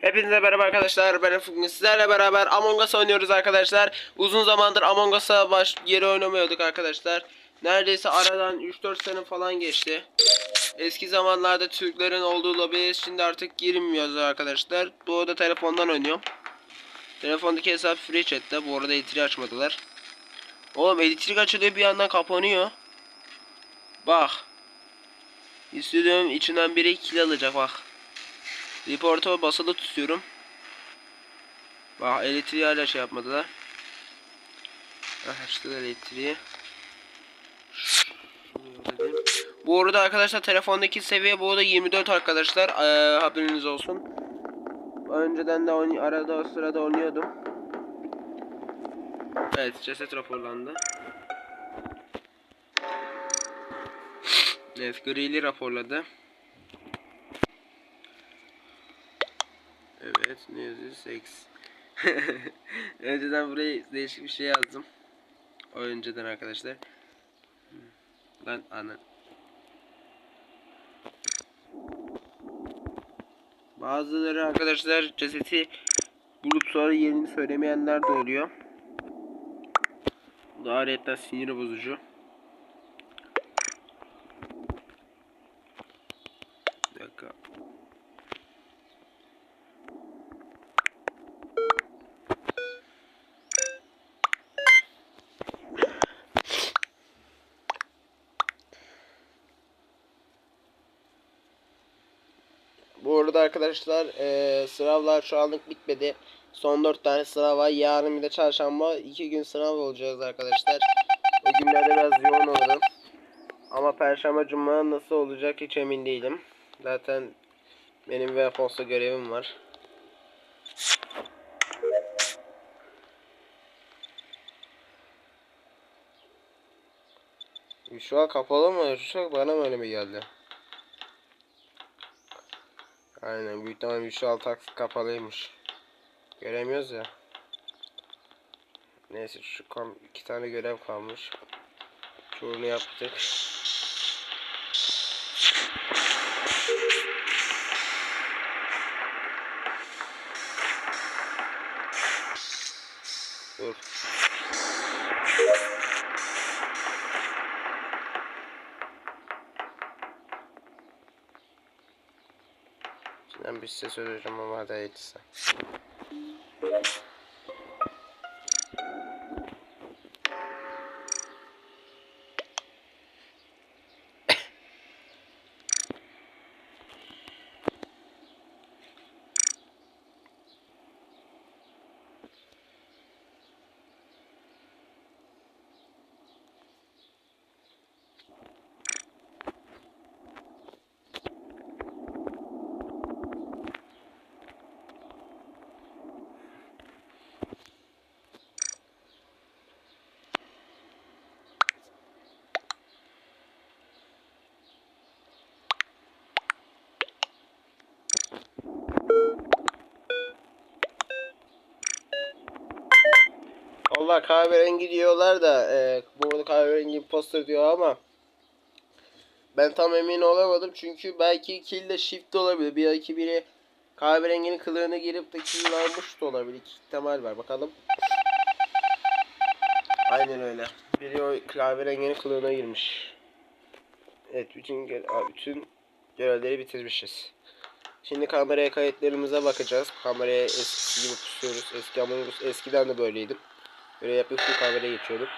Hepinize merhaba arkadaşlar. Ben Ufuk. Sizlerle beraber Among Us oynuyoruz arkadaşlar. Uzun zamandır Among Us'a baş geri oynamıyorduk arkadaşlar. Neredeyse aradan 3-4 sene falan geçti. Eski zamanlarda Türklerin olduğu lobiye şimdi artık girilmiyoruz arkadaşlar. Bu arada telefondan oynuyorum. Telefondaki hesap free chat'te. Bu arada elektrik açmadılar. Oğlum elektrik açılıyor bir yandan kapanıyor. Bak. İstediğim içinden biri kill alacak bak. Report'a basılı tutuyorum. Bak elektriği hala şey yapmadılar. Ah açtılar elektriği. Bu arada arkadaşlar telefondaki seviye bu arada 24 arkadaşlar. Ee, haberiniz olsun. Önceden de arada o sırada oynuyordum. Evet ceset raporlandı. Evet grili raporladı. Evet ne yazıyor? Seks. önceden buraya değişik bir şey yazdım. O önceden arkadaşlar. Lan ana. Bazıları arkadaşlar ceseti bulup sonra yerini söylemeyenler de oluyor. Bu da sinir bozucu. Bir dakika. Bu arada arkadaşlar eee sınavlar şu anlık bitmedi. Son 4 tane sınav var. Yarın bir de çarşamba 2 gün sınav olacağız arkadaşlar. O günlerde biraz yoğun olurum. Ama perşembe cuma nasıl olacak hiç emin değilim. Zaten benim ve posta görevim var. Şu an kapalı mı? Şu an bana mı öyle mi geldi? Aynen büyük ihtimalle Visual Tax kapalıymış. Göremiyoruz ya. Neyse şu kam iki tane görev kalmış. Çoğunu yaptık. Dur. Ben bir size söyleyeceğim ama hadi hayırlısı. Valla kahverengi diyorlar da e, bu arada kahverengi imposter diyor ama ben tam emin olamadım çünkü belki kill de shift olabilir. Bir iki biri kahverenginin kılığına girip de kill almış da olabilir. İki ihtimal var bakalım. Aynen öyle. Biri o kahverenginin kılığına girmiş. Evet bütün bütün görevleri bitirmişiz. Şimdi kameraya kayıtlarımıza bakacağız. Kameraya eskisi gibi pusuyoruz. Eski Us eskiden de böyleydim. Böyle yapıp şu kameraya geçiyordum.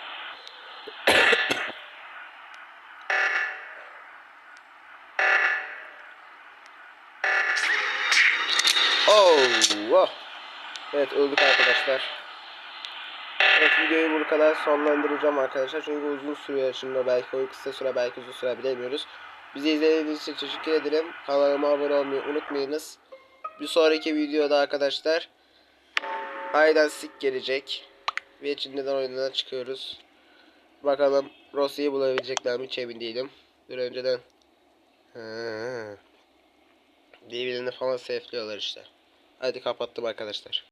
oh, oh. Evet öldük arkadaşlar. Evet videoyu bu kadar sonlandıracağım arkadaşlar. Çünkü uzun sürüyor şimdi belki o kısa süre belki uzun süre bilemiyoruz. Bizi izlediğiniz için teşekkür ederim. Kanalıma abone olmayı unutmayınız. Bir sonraki videoda arkadaşlar Aydan Sik gelecek. Ve içinden oyundan çıkıyoruz. Bakalım Rossi'yi bulabilecekler mi hiç değilim. Bir önceden. Birbirlerini falan safe'liyorlar işte. Hadi kapattım arkadaşlar.